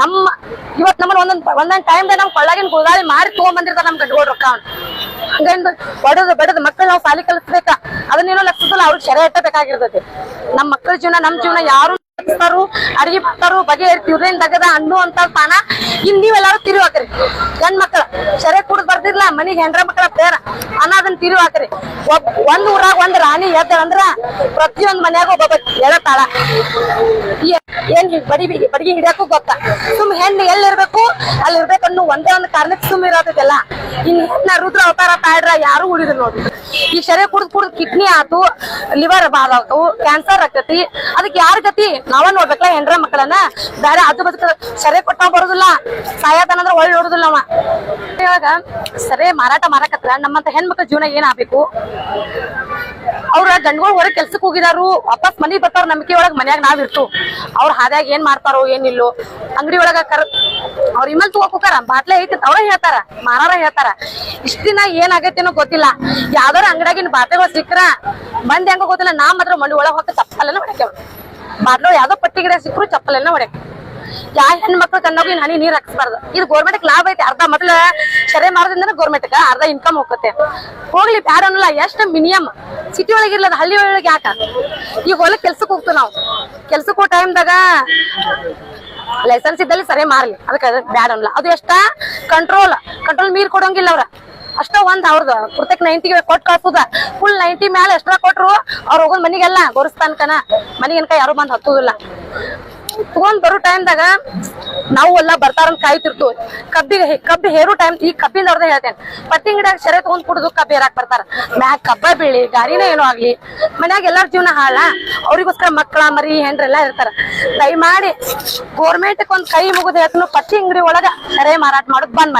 ನಮ್ಮ ಇವತ್ ನಮ್ಮ ಒಂದೊಂದ್ ಒಂದೊಂದ್ ಟೈಮ್ ನಮ್ ಕೊಳ್ಳಾಗಿನ ಗುಳಗಾಳಿ ಮಾರಿ ತಗೊಂಡ್ ನಮ್ ಗಂಡ್ಗೋಡ್ ರೊಕ್ಕ ಹಂಗಂದ್ ಬಡದು ಬಡದ್ ಮಕ್ಕಳು ನಾವು ಸಾಲಿ ಕಲಿಸ್ಬೇಕ. ಅದನ್ನೇನೋ ಲಕ್ಷದಲ್ಲ ಅವ್ರಿಗೆ ಶರ ಇಟ್ಟಬೇಕಾಗಿರ್ತೈತಿ ನಮ್ ಮಕ್ಕಳ ಜೀವನ, ನಮ್ ಜೀವನ ಯಾರು ಅಡಿಗೆ ಬರ್ತಾರು ಬಗೆ ಇವ್ರೇನ್ ತಗದ ಹಣ್ಣು ಅಂತ ಪಾನ ಇನ್ ನೀವೆಲ್ಲಾರು ತಿರು ಹಾಕ್ರಿ ಗಂಡ್ ಮಕ್ಕಳ ಶರೆ ಕುಡ್ದ್ ಬರ್ದಿರ್ಲ, ಮನಿಗ್ ಹೆಂಡ್ರ ಮಕ್ಕಳ ಬೇರ ಅನ್ನ ಅದನ್ನ ತಿರು ಹಾಕ್ರಿ ಒಬ್, ಒಂದ್ ಊರಾಗ ಒಂದ್ ರಾಣಿ ಎದ್ದಾಳಂದ್ರ ಪ್ರತಿಯೊಂದ್ ಮನ್ಯಾಗ ಒಬ್ಬ ಎಳತಾಳ. ಈ ಬಡಿ ಬಡಿಗೆ ಹಿಡಿಯಕ್ಕೂ ಗೊತ್ತ ಸುಮ್ ಹೆಣ್ಣು ಎಲ್ಲಿರ್ಬೇಕು? ಅನ್ನೋ ಒಂದೇ ಒಂದು ಕಾರಣಕ್ಕೆ ಸುಮ್ ಇರೋದಿಲ್ಲ ಇನ್ನ ರುದ್ರ ಅವತಾರ ಪ್ಯಾಡ್ರ ಯಾರು ಉಳಿದ್ರು ನೋಡಿ. ಈ ಶರೀರ ಕುಡಿದ್ ಕುಡಿದ್ ಕಿಡ್ನಿ ಆತು ಲಿವರ್ ಬಾದಾತು ಕ್ಯಾನ್ಸರ್ ಆಕತಿ ಅದಕ್ಕೆ ಯಾರ ಗತಿ? ನಾವ ನೋಡ್ಬೇಕಲ್ಲ ಹೆಂಡ್ರ ಮಕ್ಕಳನ್ನ ಬೇರೆ ಅದು ಬದುಕ ಸರಿ ಕೊಟ್ಟ ಬರೋದಿಲ್ಲ. ಸಾಯತನಂದ್ರ ಒಳ್ಳೆ ನೋಡುದಿಲ್ಲ ಅವ. ಇವಾಗ ಸರಿ ಮಾರಾಟ ಮಾರಾಕತ್ರ ನಮ್ಮಂತ ಹೆಣ್ಮಕ್ಳ ಜೀವನ ಏನ್ ಆಗ್ಬೇಕು? ಅವ್ರ ಗಂಡ್ಗಳು ಹೊರಗೆ ಕೆಲ್ಸಕ್ಕೆ ಹೋಗಿದಾರು, ವಾಪಸ್ ಮನೆಗೆ ಬರ್ತಾರ ನಂಬಿಕೆ ಒಳಗ್ ಮನ್ಯಾಗ ನಾವ್ ಇರ್ತು ಅವ್ರ ಹಾದ್ಯಾಗ ಏನ್ ಮಾಡ್ತಾರೋ, ಏನಿಲ್ಲೋ, ಅಂಗಡಿ ಒಳಗ ಕರ್ ಅವ್ರ ಇಮೇಲ್ ತಗೋಕ್ ಹೋಗಾರ ಬಾಟ್ಲೆ ಐತಿ ಅವ್ರ ಹೇಳ್ತಾರ ಮಾರಾರ ಹೇಳ್ತಾರ. ಇಷ್ಟ ದಿನ ಏನ್ ಗೊತ್ತಿಲ್ಲ. ಯಾವ್ದಾರ ಅಂಗಡಿಯಾಗಿನ ಬಾಟ್ಲೆಗಳು ಸಿಕ್ಕ್ರ ಮಂದಿ ಹೆಂಗ ಗೊತ್ತಿಲ್ಲ, ನಾ ಮಾತ್ರ ಮಂಡಿ ಒಳಗೆ ಹೋಗಿ ಚಪ್ಪಲನ್ನ ಹೊಡಕೆ ಬಾಟ್ಲು ಯಾವ್ದೋ ಪಟ್ಟಿ ಗಿಡ ಸಿಕ್ಕರು ಚಪ್ಪಲನ್ನ ಹೊಡಕೆ ಯಾ ಹೆಣ್ಮಕ್ಳು ಮಕ್ಳು ಇನ್ ಹನಿ ನೀರ್ ಹಾಕ್ಸ್ಬಾರ್ದು. ಇದು ಗೋರ್ಮೆಂಟ್ ಲಾಭ ಐತಿ, ಅರ್ಧ ಮೊದ್ಲು ಸರಿ ಮಾಡೋದ್ರಿಂದ ಗೋರ್ಮೆಂಟ್ ಅರ್ಧ ಇನ್ಕಮ್ ಹೋಗುತ್ತೆ. ಹೋಗ್ಲಿ, ಬ್ಯಾಡ ಅನ್ನಲ್ಲ, ಎಷ್ಟು ಮಿನಿಮಮ್ ಸಿಟಿ ಒಳಗೆ ಇರ್ಲದ, ಹಳ್ಳಿ ಒಳಗೆ ಯಾಕ? ಈಗ ಹೊಲಕ್ಕೆ ಕೆಲ್ಸಕ್ಕೆ ಹೋಗ್ತೀವಿ ನಾವು. ಕೆಲ್ಸಕ್ಕೆ ಹೋಗೋ ಟೈಮ್ದಾಗ ಲೈಸೆನ್ಸ್ ಇದ್ದಲ್ಲಿ ಸರಿ ಮಾರ್ಲಿ. ಅದಕ್ಕೆ ಬ್ಯಾಡ್ ಅನ್ಲ. ಅದು ಎಷ್ಟ? ಕಂಟ್ರೋಲ್ ಕಂಟ್ರೋಲ್ ಮೀರ್ ಕೊಡೋಂಗಿಲ್ಲ ಅವ್ರ. ಅಷ್ಟ ಒಂದ್ ಅವ್ರದ್ದು ಪುರ್ತಕ್ ನೈಂಟಿಗೆ ಕೊಟ್ಟು ಕಳ್ಸುದ. ಫುಲ್ ನೈಂಟಿ ಮ್ಯಾಲ ಎಷ್ಟ್ರ ಕೊಟ್ರು, ಅವ್ರ ಹೋಗೋದ್ ಮನಿಗೆಲ್ಲ ಗೋರಸ್ತಾನ್ಕನ ಮನಿಗನ್ಕ ಯಾರು ಬಂದ್ ಹತ್ತುದಿಲ್ಲ. ತಗೊಂಡ್ ಬರೋ ಟೈಮ್ದಾಗ ನಾವು ಎಲ್ಲ ಬರ್ತಾರಂತ ಕಾಯ್ತಿರ್ತು ಕಬ್ಬಿಗೆ ಕಬ್ಬಿ ಹೇರು ಟೈಮ್ ಈ ಕಬ್ಬಿಂದ ಅವ್ರದ್ದು ಹೇಳ್ತೇನೆ. ಪಟ್ಟಿ ಗಿಡ ಸೆರೆ ತಗೊಂಡ್ ಕುಡಿದು ಕಬ್ಬಿ ಹೇರಾಕ್ ಬರ್ತಾರ. ಮ್ಯಾಗ ಕಬ್ಬ ಬೀಳಿ ಗಾರಿನೇ ಏನೋ ಆಗ್ಲಿ. ಮನ್ಯಾಗ ಎಲ್ಲಾರ ಜೀವನ ಹಾಳ. ಅವ್ರಿಗೋಸ್ಕರ ಮಕ್ಕಳ ಮರಿ, ಹೆಂಡ್ರೆಲ್ಲ ಇರ್ತಾರ. ದಯಮಾಡಿ ಗೋರ್ಮೆಂಟ್ ಒಂದ್ ಕೈ ಮುಗಿದು ಹೇಳ್ತಾನು ಪಟ್ಟಿ ಅಂಗಡಿ ಒಳಗ. ಸೆರೆ ಮಾರಾಟ ಮಾಡೋದ್ ಬಂದ್